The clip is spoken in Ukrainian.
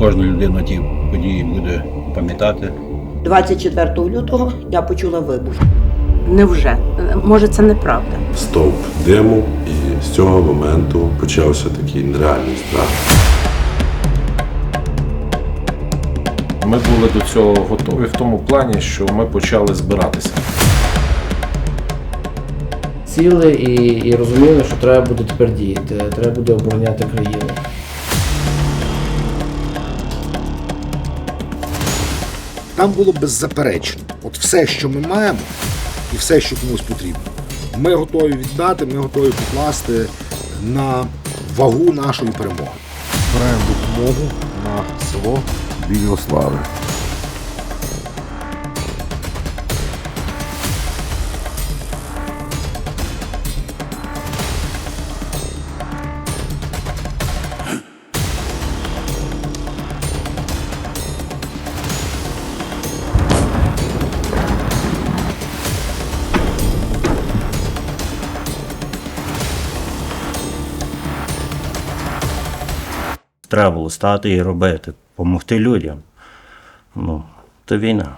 Кожна людина ті події буде пам'ятати. 24 лютого я почула вибух. Невже? Може, це неправда? стовп диму, і з цього моменту почався такий нереальний страх. Ми були до цього готові в тому плані, що ми почали збиратися. Сіли і, і розуміли, що треба буде тепер діяти, треба буде обороняти країну. Там було беззаперечно. От все, що ми маємо, і все, що комусь потрібно, ми готові віддати, ми готові покласти на вагу нашої перемоги. збираємо допомогу на село Білослави. Треба було стати і робити, допомогти людям. Ну, то війна.